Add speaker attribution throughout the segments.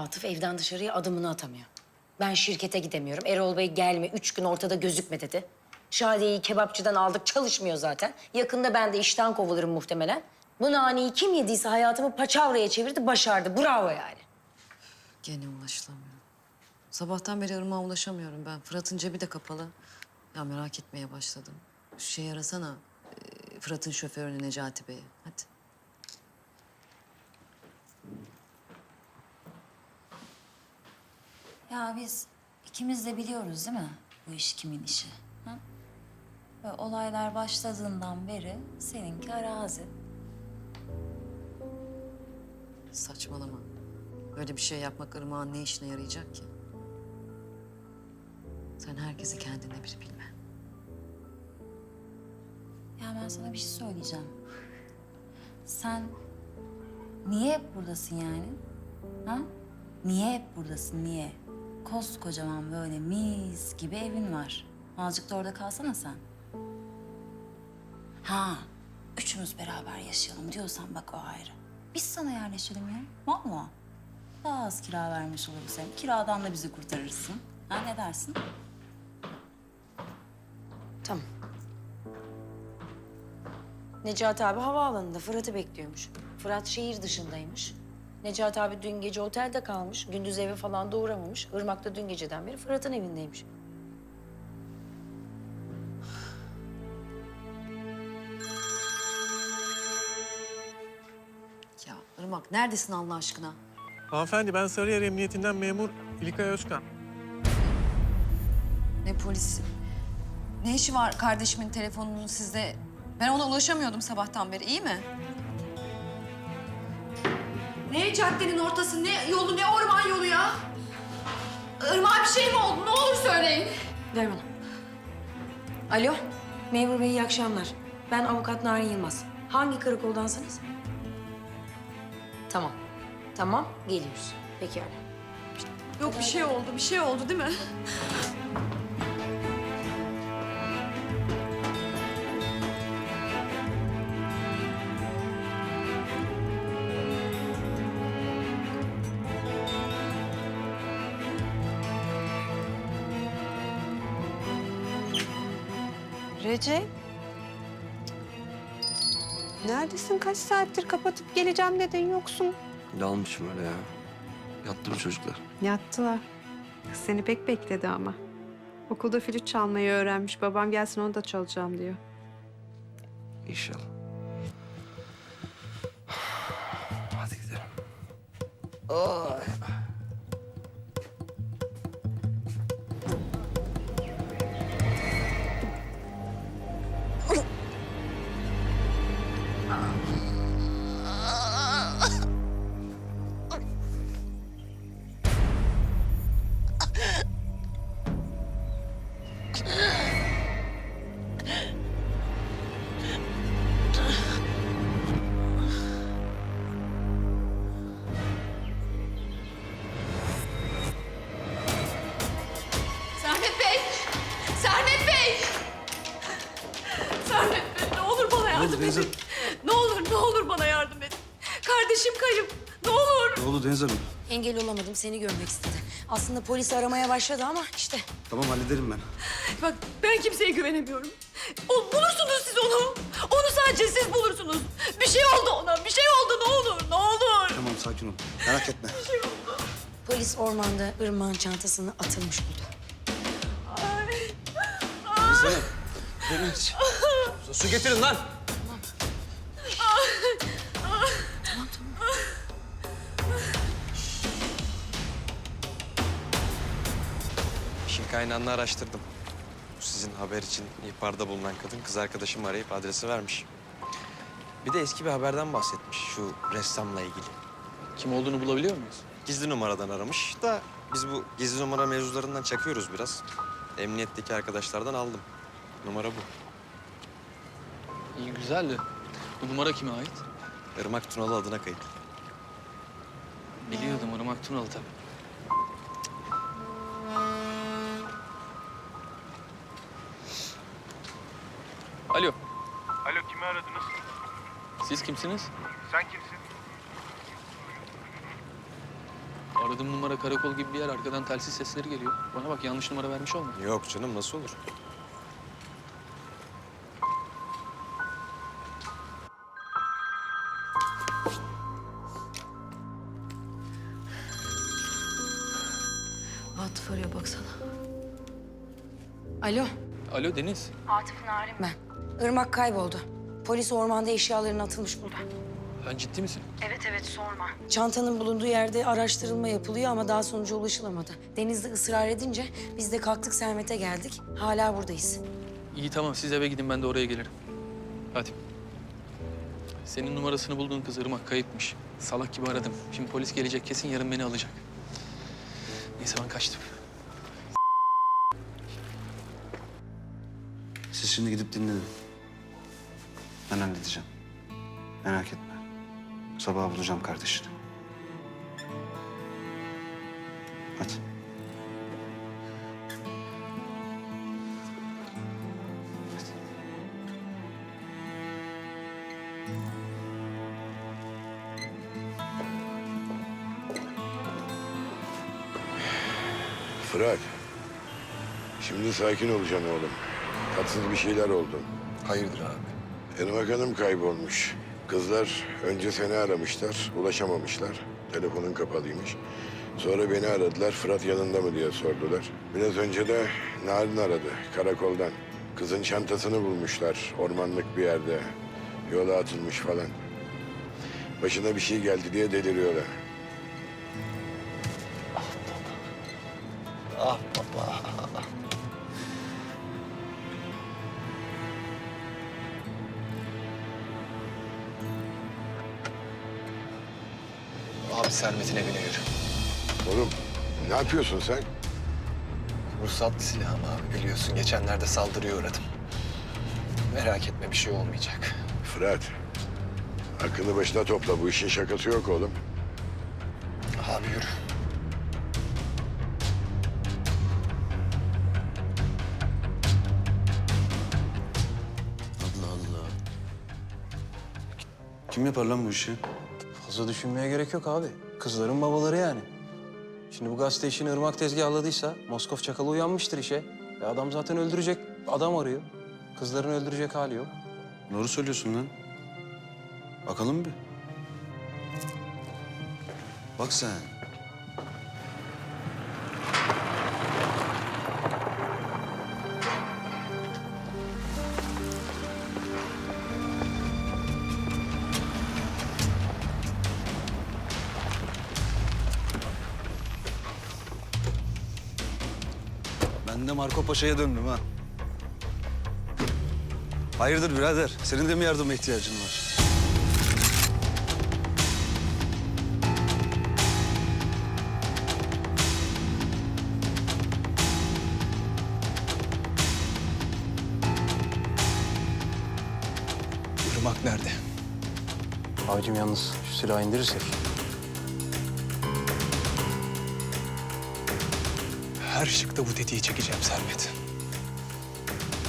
Speaker 1: Atıf evden dışarıya adımını atamıyor. Ben şirkete gidemiyorum. Erol Bey gelme, üç gün ortada gözükme dedi. Şadiye'yi kebapçıdan aldık, çalışmıyor zaten. Yakında ben de işten kovulurum muhtemelen. Bu naneyi kim yediyse hayatımı paçavraya çevirdi, başardı. Bravo yani.
Speaker 2: Gene ulaşılamıyorum. Sabahtan beri Irmak'a ulaşamıyorum ben. Fırat'ın cebi de kapalı. Ya merak etmeye başladım. Şu şey arasana. e, Fırat'ın şoförünü Necati Bey'i. Hadi.
Speaker 3: Ya biz ikimiz de biliyoruz değil mi bu iş kimin işi? Ha? Ve olaylar başladığından beri seninki arazi.
Speaker 2: Saçmalama. Böyle bir şey yapmak Irmak'ın ne işine yarayacak ki? Sen herkesi kendine bir bilme.
Speaker 3: Ya ben sana bir şey söyleyeceğim. Sen niye hep buradasın yani? Ha? Niye hep buradasın, niye? Koskocaman böyle mis gibi evin var. Azıcık da orada kalsana sen. Ha, üçümüz beraber yaşayalım diyorsan bak o ayrı. Biz sana yerleşelim ya, valla. Daha az kira vermiş oluruz hem. Kiradan da bizi kurtarırsın. Ha ne dersin?
Speaker 1: Tamam. Necati abi havaalanında Fırat'ı bekliyormuş. Fırat şehir dışındaymış. Necati abi dün gece otelde kalmış. Gündüz eve falan da uğramamış. Irmak da dün geceden beri Fırat'ın evindeymiş.
Speaker 2: Ya Irmak neredesin Allah aşkına?
Speaker 4: Hanımefendi ben Sarıyer Emniyetinden memur İlkay Özkan.
Speaker 2: Ne polisi? Ne işi var kardeşimin telefonunun sizde? Ben ona ulaşamıyordum sabahtan beri, iyi mi?
Speaker 5: Ne caddenin ortası, ne yolu, ne orman yolu ya? Irmağa bir şey mi oldu? Ne olur söyleyin.
Speaker 1: Ver bana. Alo, memur bey iyi akşamlar. Ben avukat Narin Yılmaz. Hangi karakoldansınız? Tamam. Tamam, geliyoruz. Peki öyle.
Speaker 5: Yok bir şey oldu, bir şey oldu değil mi?
Speaker 6: Recep. Neredesin? Kaç saattir kapatıp geleceğim dedin yoksun.
Speaker 7: Dalmışım öyle ya. Yattı mı çocuklar?
Speaker 6: Yattılar. Kız seni pek bekledi ama. Okulda flüt çalmayı öğrenmiş. Babam gelsin onu da çalacağım diyor.
Speaker 7: İnşallah. Hadi gidelim. Ay.
Speaker 5: Kardeşim kayıp. Ne olur.
Speaker 7: Ne oldu Deniz Hanım?
Speaker 1: Engel olamadım, seni görmek istedi. Aslında polis aramaya başladı ama işte
Speaker 7: Tamam hallederim ben.
Speaker 5: Bak ben kimseye güvenemiyorum. O, bulursunuz siz onu. Onu sadece siz bulursunuz. Bir şey oldu ona. Bir şey oldu ne olur. Ne olur.
Speaker 7: Tamam sakin ol. Merak etme.
Speaker 1: polis ormanda Irmak'ın çantasını atılmış buldu.
Speaker 7: Deniz Hanım. Deniz. Su getirin lan.
Speaker 8: Kaynağını araştırdım. Bu sizin haber için ihbarda bulunan kadın kız arkadaşımı arayıp adresi vermiş. Bir de eski bir haberden bahsetmiş şu ressamla ilgili.
Speaker 9: Kim olduğunu bulabiliyor muyuz?
Speaker 8: Gizli numaradan aramış da biz bu gizli numara mevzularından çakıyoruz biraz. Emniyetteki arkadaşlardan aldım. Numara bu.
Speaker 9: İyi güzel de bu numara kime ait?
Speaker 8: Irmak Tunalı adına kayıtlı.
Speaker 9: Biliyordum Irmak Tunalı tabii. Alo,
Speaker 4: Alo kimi aradınız?
Speaker 9: siz kimsiniz?
Speaker 4: Sen kimsin?
Speaker 9: Aradığım numara karakol gibi bir yer. Arkadan telsiz sesleri geliyor. Bana bak yanlış numara vermiş olma.
Speaker 8: Yok canım nasıl olur?
Speaker 2: Atıf arıyor baksana.
Speaker 1: Alo,
Speaker 9: Alo Deniz.
Speaker 1: ben. Irmak kayboldu. Polis ormanda eşyalarını atılmış burada.
Speaker 9: Sen ciddi misin?
Speaker 1: Çantanın bulunduğu yerde araştırılma yapılıyor ama daha sonuca ulaşılamadı. Deniz de ısrar edince biz de kalktık Sermet'e geldik. Hala buradayız.
Speaker 9: İyi tamam siz eve gidin ben de oraya gelirim. Hadi. Senin numarasını bulduğun kız Irmak kayıpmış. Salak gibi aradım. Şimdi polis gelecek kesin yarın beni alacak. Neyse ben kaçtım.
Speaker 7: Siz şimdi gidip dinlenin. Ben halledeceğim. Merak etme. Sabah bulacağım kardeşini. Hadi.
Speaker 10: Fırat. Şimdi sakin olacaksın oğlum. Tatsız bir şeyler oldu.
Speaker 7: Hayırdır abi?
Speaker 10: Irmak Hanım kaybolmuş. Kızlar önce seni aramışlar, ulaşamamışlar. Telefonun kapalıymış. Sonra beni aradılar, Fırat yanında mı diye sordular. Biraz önce de Narin aradı, karakoldan. Kızın çantasını bulmuşlar, ormanlık bir yerde. Yola atılmış falan. Başına bir şey geldi diye deliriyorlar.
Speaker 7: Abi Sermet'in evine yürü.
Speaker 10: Oğlum, ne yapıyorsun sen?
Speaker 7: Ruhsatlı silahım abi biliyorsun. Geçenlerde saldırıya uğradım. Merak etme bir şey olmayacak.
Speaker 10: Fırat, aklını başına topla. Bu işin şakası yok oğlum.
Speaker 7: Abi yürü. Allah Allah. Kim yapar lan bu işi?
Speaker 11: Fazla düşünmeye gerek yok abi. Kızların babaları yani. Şimdi bu gazete işini Irmak tezgahladıysa Moskov çakalı uyanmıştır işe. E adam zaten öldürecek adam arıyor. Kızların öldürecek hali yok.
Speaker 7: Doğru söylüyorsun lan. Bakalım bir. Bak sen. de Marco Paşa'ya döndüm ha. Hayırdır birader? Senin de mi yardıma ihtiyacın var?
Speaker 11: Irmak nerede? Abicim yalnız şu silahı indirirsek.
Speaker 12: Her şıkta bu tetiği çekeceğim Sermet.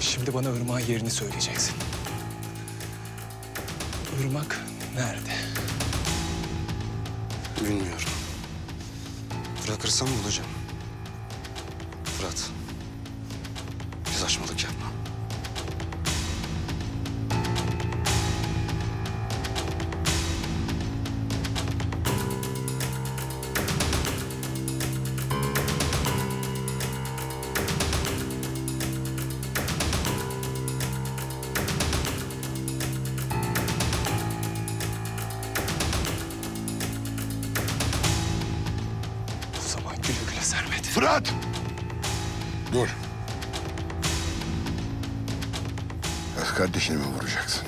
Speaker 12: Şimdi bana Irmak'ın yerini söyleyeceksin. Irmak nerede?
Speaker 7: Bilmiyorum. Bırakırsam bulacağım. Fırat.
Speaker 10: Fırat! Dur. Kız kardeşini mi vuracaksın?